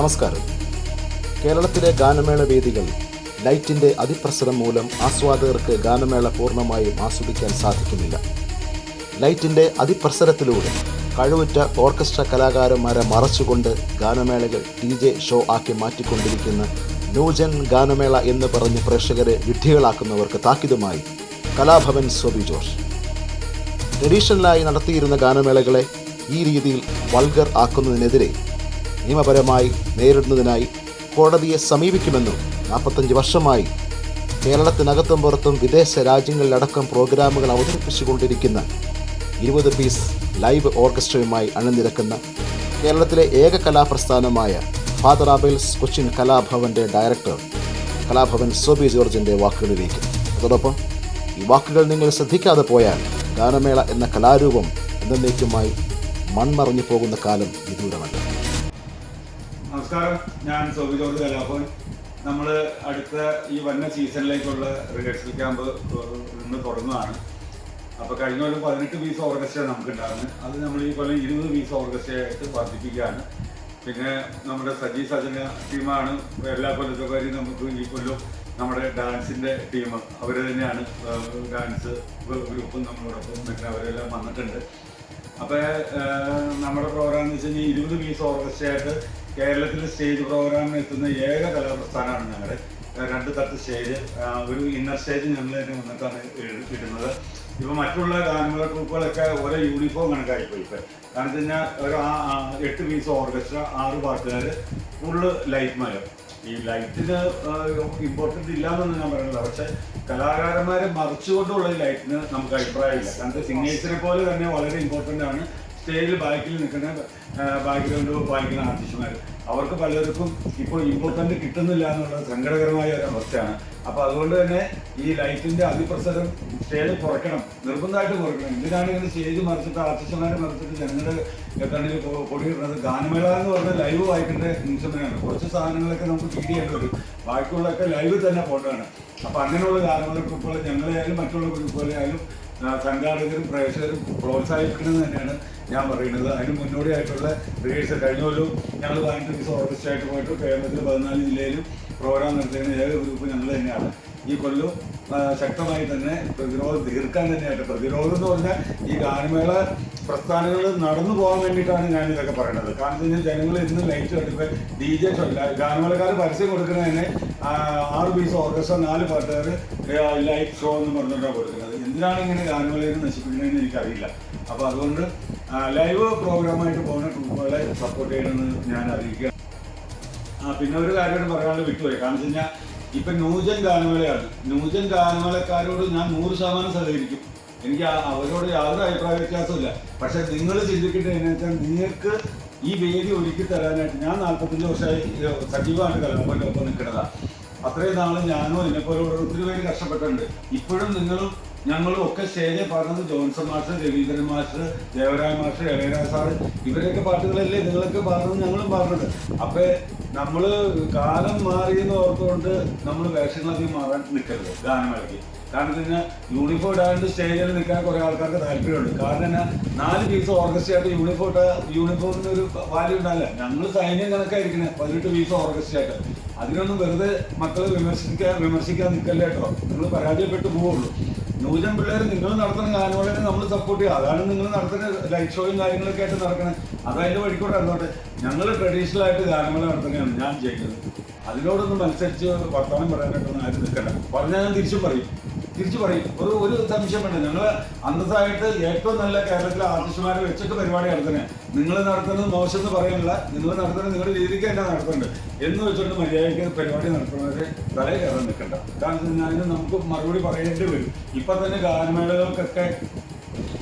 നമസ്കാരം. കേരളത്തിലെ ഗാനമേള വേദികൾ ലൈറ്റിന്റെ അതിപ്രസരം മൂലം ആസ്വാദകർക്ക് ഗാനമേള പൂർണമായും ആസ്വദിക്കാൻ സാധിക്കുന്നില്ല. ലൈറ്റിന്റെ അതിപ്രസരത്തിലൂടെ കഴിവുറ്റ ഓർക്കസ്ട്ര കലാകാരന്മാരെ മറച്ചുകൊണ്ട് ഗാനമേളകൾ ടി ജെ ഷോ ആക്കി മാറ്റിക്കൊണ്ടിരിക്കുന്ന ന്യൂജൻ ഗാനമേള എന്ന് പറഞ്ഞ് പ്രേക്ഷകരെ വിഡ്ഢികളാക്കുന്നവർക്ക് താക്കീതുമായി കലാഭവൻ സോബി ജോർജ് ട്രഡീഷണലായി നടത്തിയിരുന്ന ഗാനമേളകളെ ഈ രീതിയിൽ വൾഗർ ആക്കുന്നതിനെതിരെ നിയമപരമായി നേരിടുന്നതിനായി കോടതിയെ സമീപിക്കുമെന്നും നാൽപ്പത്തഞ്ച് വർഷമായി കേരളത്തിനകത്തും പുറത്തും വിദേശ രാജ്യങ്ങളിലടക്കം പ്രോഗ്രാമുകൾ അവതരിപ്പിച്ചുകൊണ്ടിരിക്കുന്ന ഇരുപത് പീസ് ലൈവ് ഓർക്കസ്ട്രയുമായി അണിനിരക്കുന്ന കേരളത്തിലെ ഏക കലാപ്രസ്ഥാനമായ ഫാദർ ആബേൽസ് കൊച്ചിൻ കലാഭവന്റെ ഡയറക്ടർ കലാഭവൻ സോബി ജോർജിന്റെ വാക്കുകളിലേക്ക്. അതോടൊപ്പം ഈ വാക്കുകൾ നിങ്ങൾ ശ്രദ്ധിക്കാതെ പോയാൽ ഗാനമേള എന്ന കലാരൂപം എന്നേക്കുമായി മൺമറഞ്ഞു പോകുന്ന കാലം വിദൂരമല്ല. നമസ്കാരം. ഞാൻ സോബി ജോർജ് കലാഭവൻ. നമ്മൾ അടുത്ത ഈ വന്ന സീസണിലേക്കുള്ള റിഹേഴ്സൽ ക്യാമ്പ് ഇന്ന് തുടങ്ങുകയാണ് അപ്പോൾ കഴിഞ്ഞ കൊല്ലം പതിനെട്ട് പീസ് ഓർക്കസ്ട്ര നമുക്ക് ഉണ്ടായിരുന്നു അത് നമ്മൾ ഈ കൊല്ലം ഇരുപത് പീസ് ഓർക്കസ്ട്രയായിട്ട് വർദ്ധിപ്പിക്കുകയാണ്. പിന്നെ നമ്മുടെ സജി സജന ടീമാണ് എല്ലാ കൊല്ലത്തെക്കാരും നമുക്ക് ഈ കൊല്ലം നമ്മുടെ ഡാൻസിന്റെ ടീം. അവർ തന്നെയാണ് ഡാൻസ് ഗ്രൂപ്പും നമ്മളോടൊപ്പം പിന്നെ അവരെല്ലാം വന്നിട്ടുണ്ട്. അപ്പോൾ നമ്മുടെ പ്രോഗ്രാം എന്ന് വെച്ച് കഴിഞ്ഞാൽ ഇരുപത് പീസ് ഓർക്കസ്ട്രയായിട്ട് കേരളത്തിൽ സ്റ്റേജ് പ്രോഗ്രാമിന് എത്തുന്ന ഏക കലാപ്രസ്ഥാനമാണ് ഞങ്ങളുടെ രണ്ട് തട്ട് സ്റ്റേജ് ഒരു ഇന്നർ സ്റ്റേജ് ഞങ്ങൾ തന്നെ വന്നിട്ടാണ് ഇടുന്നത്. ഇപ്പൊ മറ്റുള്ള ഗാനമേള ഗ്രൂപ്പുകളൊക്കെ ഓരോ യൂണിഫോം കണക്കായിപ്പോയി ഇപ്പൊ. കാരണം വെച്ച് കഴിഞ്ഞാൽ ഒരു എട്ട് പീസ് ഓർക്കസ്ട്ര ആറ് പാട്ടുകാർ ഫുള്ള് ലൈറ്റ് മയം ഈ ലൈറ്റിന് ഇമ്പോർട്ടന്റ് ഇല്ല എന്നൊന്നും ഞാൻ പറയുന്നില്ല. പക്ഷെ കലാകാരന്മാരെ മറിച്ചുകൊണ്ടുള്ള ഈ ലൈറ്റിന് നമുക്ക് അഭിപ്രായമില്ല. കാരണം സിംഗേഴ്സിനെ പോലെ തന്നെ വളരെ ഇമ്പോർട്ടന്റ് ആണ്. സ്റ്റേജിൽ ബാക്കിൽ നിൽക്കുന്ന ബാക്ക്ഗ്രൗണ്ട് വായിക്കുന്ന ആർട്ടിസ്റ്റുമാർ അവർക്ക് പലർക്കും ഇപ്പോൾ ഇമ്പോർട്ടന്റ് കിട്ടുന്നില്ല എന്നുള്ളത് സങ്കടകരമായ ഒരു അവസ്ഥയാണ്. അപ്പോൾ അതുകൊണ്ട് തന്നെ ഈ ലൈറ്റിന്റെ അതിപ്രസരം സ്റ്റേജ് കുറയ്ക്കണം നിർബന്ധമായിട്ട് കുറയ്ക്കണം. എന്തിനാണ് ഇങ്ങനെ സ്റ്റേജ് മറിച്ചിട്ട് ആർട്ടിസ്റ്റുമാരെ മറിച്ചിട്ട് ജനങ്ങളുടെ കണ്ണിൽ കൊടിയിടുന്നത് ഗാനമേള എന്ന് പറഞ്ഞാൽ ലൈവ് വായിക്കേണ്ട നിമിഷമാണ് കുറച്ച് സാധനങ്ങളൊക്കെ നമുക്ക് ഫീഡ് ചെയ്യേണ്ടി വരും. ബാക്കിയുള്ളതൊക്കെ ലൈവ് തന്നെ പോകേണ്ടതാണ്. അപ്പോൾ അങ്ങനെയുള്ള ഗാനമേള ഗ്രൂപ്പുകൾ ഞങ്ങളെയായാലും മറ്റുള്ള ഗ്രൂപ്പുകളെയായാലും ആ, സംഘാടകരും പ്രേക്ഷകരും പ്രോത്സാഹിപ്പിക്കണമെന്ന് തന്നെയാണ് ഞാൻ പറയുന്നത്. അതിന് മുന്നോടിയായിട്ടുള്ള റിഹേഴ്സൽ കഴിഞ്ഞ കൊല്ലം ഞങ്ങൾ പതിനെട്ട് ദിവസം പോയിട്ട് കേരളത്തിൽ പതിനാല് ജില്ലയിലും പ്രോഗ്രാം നടത്തുന്ന ഏക ഗ്രൂപ്പ് ഞങ്ങൾ തന്നെയാണ്. ഈ കൊല്ലം ശക്തമായി തന്നെ പ്രതിരോധം തീർക്കാൻ തന്നെയായിട്ട് പ്രതിരോധം എന്ന് പറഞ്ഞാൽ ഈ ഗാനമേള പ്രസ്ഥാനങ്ങൾ നടന്നു പോകാൻ വേണ്ടിയിട്ടാണ് ഞാൻ ഇതൊക്കെ പറയുന്നത്. കാരണം ജനങ്ങൾ ഇന്ന് ലൈറ്റ് കണ്ടിപ്പോൾ ഡി ജെ ചൊല്ല ഗാനമേളക്കാർ പരസ്യം കൊടുക്കുന്നത് തന്നെ ആറ് പീസ് ഓർക്കസ്ട്ര നാല് പാട്ടുകാർ ലൈറ്റ് ഷോ എന്ന് പറഞ്ഞിട്ടാണ് കൊടുക്കുന്നത്. എന്തിനാണ് ഇങ്ങനെ ഗാനമേളയെ നശിപ്പിക്കുന്നതെന്ന് എനിക്കറിയില്ല. അപ്പോൾ അതുകൊണ്ട് ലൈവ് പ്രോഗ്രാമായിട്ട് പോകുന്ന ട്രൂപ്പുകളെ സപ്പോർട്ട് ചെയ്യണമെന്ന് ഞാൻ അറിയിക്കുക പിന്നെ ഒരു കാര്യം പറയാനുള്ള വിട്ടുപോയി. കാരണം വെച്ച് കഴിഞ്ഞാൽ ഇപ്പൊ ന്യൂജൻ ഗാനമേളയാണ്. ന്യൂജൻ ഗാനമേളക്കാരോട് ഞാൻ നൂറ് ശതമാനം സഹകരിക്കും. എനിക്ക് അവരോട് യാതൊരു അഭിപ്രായ വ്യത്യാസമില്ല പക്ഷെ നിങ്ങൾ ചിന്തിക്കേണ്ടത് എന്നു വെച്ചാൽ നിങ്ങൾക്ക് ഈ വേദി ഒരുക്കി തരാനായിട്ട് ഞാൻ നാൽപ്പത്തഞ്ച് വർഷമായി സജീവമാണ് കലാപന്റെ ഒപ്പം നിൽക്കുന്നതാണ് അത്രയും നാൾ ഞാനും എന്നെപ്പോലെ ഒത്തിരി പേര് കഷ്ടപ്പെട്ടിട്ടുണ്ട്. ഇപ്പോഴും നിങ്ങളും ഞങ്ങളും ഒക്കെ സ്റ്റേജിൽ പാടുന്നത് Johnson master Raveendran master Devaraya master Ilaiyaraaja sir ഇവരൊക്കെ പാട്ടുകളല്ലേ നിങ്ങളൊക്കെ പാടുന്നത് ഞങ്ങളും പാടുന്നത് അപ്പോൾ നമ്മൾ കാലം മാറിയെന്ന് ഓർത്തുകൊണ്ട് നമ്മൾ വേഷങ്ങളധികം മാറാൻ നിൽക്കരുത് ഗാനമേളയ്ക്ക്. കാരണം എന്ന് യൂണിഫോം ഇടാണ്ട് സ്റ്റേജിൽ നിൽക്കാൻ കുറേ ആൾക്കാർക്ക് താല്പര്യമുണ്ട്. കാരണം എന്നാ നാല് പീസ് ഓർഗസ്റ്റ് ആയിട്ട് യൂണിഫോം ഇട്ട യൂണിഫോമിന് ഒരു വാല്യൂ ഉണ്ടാവില്ല. ഞങ്ങൾ സൈന്യം കണക്കായിരിക്കണേ പതിനെട്ട് പീസ് ഓർഗസ്റ്റ് ആയിട്ട് അതിനൊന്നും വെറുതെ മക്കളെ വിമർശിക്കാൻ വിമർശിക്കാൻ നിൽക്കല്ലേട്ടോ നിങ്ങൾ പരാജയപ്പെട്ടു പോവുള്ളൂ. നൂജൻ പിള്ളേർ നിങ്ങൾ നടത്തുന്ന ഗാനമേളയെ നമ്മൾ സപ്പോർട്ട് ചെയ്യുക. അതാണ് നിങ്ങൾ നടത്തുന്ന ലൈറ്റ് ഷോയും കാര്യങ്ങളൊക്കെ ആയിട്ട് നടക്കണേ. അതിന്റെ വഴിക്കൂടെ നടന്നോട്ടെ. ഞങ്ങൾ ട്രഡീഷണൽ ആയിട്ട് ഗാനമേള നടത്തുകയാണ് ഞാൻ ചെയ്യുന്നത് അതിനോടൊന്നും മത്സരിച്ച് വർത്തമാനം പറയാനായിട്ടൊന്നും ആരും നിൽക്കണ്ട. പറഞ്ഞാൽ ഞാൻ തിരിച്ചും പറയും. തിരിച്ചു പറയും. ഒരു ഒരു സംശയം വേണ്ട. ഞങ്ങൾ അന്നത്തായിട്ട് ഏറ്റവും നല്ല കേരളത്തിലെ ആർട്ടിസ്റ്റുമാരെ വെച്ചിട്ട് പരിപാടി നടത്തുന്നത് നിങ്ങൾ നടത്തുന്നത് മോശം എന്ന് പറയാനുള്ള നിങ്ങൾ നടത്തുന്നത് നിങ്ങളുടെ രീതിക്ക് തന്നെ നടത്തുന്നുണ്ട് എന്ന് വെച്ചുകൊണ്ട് മര്യാദയ്ക്ക് പരിപാടി നടത്തുന്നവരെ തലയിൽ കയറാൻ നിൽക്കണ്ട. കാരണം അതിന് നമുക്ക് മറുപടി പറയേണ്ടി വരും. ഇപ്പൊ തന്നെ ഗാനമേളകൾക്കൊക്കെ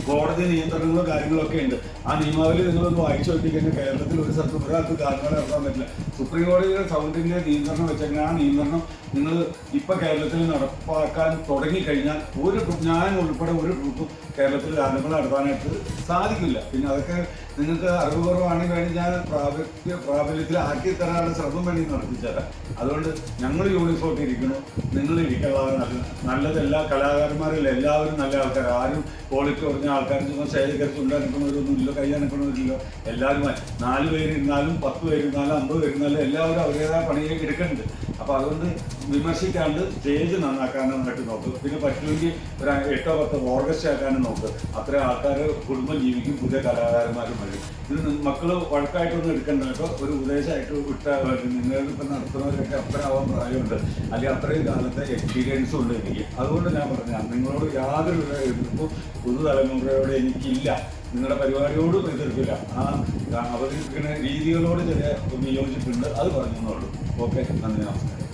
കോടതി നിയന്ത്രണങ്ങളും കാര്യങ്ങളൊക്കെ ഉണ്ട്. ആ നിയമാവലി നിങ്ങളൊന്ന് വായിച്ചു നോക്കിക്കഴിഞ്ഞാൽ കേരളത്തിൽ ഒരു സ്ഥലത്ത് ഒരാൾക്ക് കാരണം നടത്താൻ പറ്റില്ല. സുപ്രീം കോടതിയുടെ സൗണ്ടിന്റെ നിയന്ത്രണം വെച്ചെങ്കിൽ ആ നിയന്ത്രണം നിങ്ങൾ ഇപ്പൊ കേരളത്തിൽ നടപ്പാക്കാൻ തുടങ്ങിക്കഴിഞ്ഞാൽ ഒരു ഞാൻ ഉൾപ്പെടെ ഒരു ഗ്രൂപ്പും കേരളത്തിൽ കാരണങ്ങൾ നടത്താനായിട്ട് സാധിക്കില്ല. പിന്നെ അതൊക്കെ നിങ്ങൾക്ക് അറിവ് കുറവാണെങ്കിൽ വേണ്ടി ഞാൻ പ്രാബല്യ പ്രാബല്യത്തിലാക്കി തരാനുള്ള ശ്രമം വേണ്ടി നടത്തിച്ചേരാം. അതുകൊണ്ട് ഞങ്ങൾ യൂണിഫോം ഇരിക്കണം നിങ്ങൾ ഇരിക്കാനുള്ള നല്ലതെല്ലാം കലാകാരന്മാരില്ല എല്ലാവരും നല്ല ആൾക്കാർ ആരും ക്വാളിറ്റി കുറഞ്ഞ ആൾക്കാർ ചുമ്മാ ശേഖരിച്ച് ഉണ്ടാക്കുന്നവരൊന്നും ഇല്ല കൈ അനക്കണവരില്ല എല്ലാവരും നാല് പേര് ഇരുന്നാലും പത്ത് പേര് ഇരുന്നാലും അമ്പത് പേര് ഇരുന്നാലും എല്ലാവരും അവരുടേതായ പണിയിലേക്ക് എടുക്കുന്നുണ്ട്. അപ്പോൾ അതുകൊണ്ട് വിമർശിക്കാണ്ട് സ്റ്റേജ് നന്നായിട്ട് നോക്കുക പിന്നെ പറ്റുമെങ്കിൽ ഒരു എട്ടോ പത്തോ ഓർഗസ്റ്റ് ആക്കാനും നോക്കുക അത്ര ആൾക്കാർ കുടുംബം ജീവിക്കും പുതിയ കലാകാരന്മാരും വരും. ഇത് മക്കൾ വഴക്കായിട്ടൊന്നും എടുക്കണ്ട കേട്ടോ. ഒരു ഉപദേശമായിട്ട് വിട്ടാൽ നിങ്ങളിപ്പോൾ നടത്തുന്നവരൊക്കെ ആവാൻ പ്രായമുണ്ട് അല്ലെങ്കിൽ അത്രയും കാലത്തെ എക്സ്പീരിയൻസും ഉണ്ട് എനിക്ക്. അതുകൊണ്ട് ഞാൻ പറഞ്ഞ നിങ്ങളോട് യാതൊരു എതിർപ്പും പുതുതലമുറയോട് എനിക്കില്ല. നിങ്ങളുടെ പരിപാടിയോട് എതിർക്കില്ല ആ അവതരിപ്പിക്കുന്ന രീതികളോട് ചെറിയ വിയോജിപ്പുണ്ട് അത് പറഞ്ഞെന്നുള്ളൂ ഓക്കെ നന്ദി നമസ്കാരം.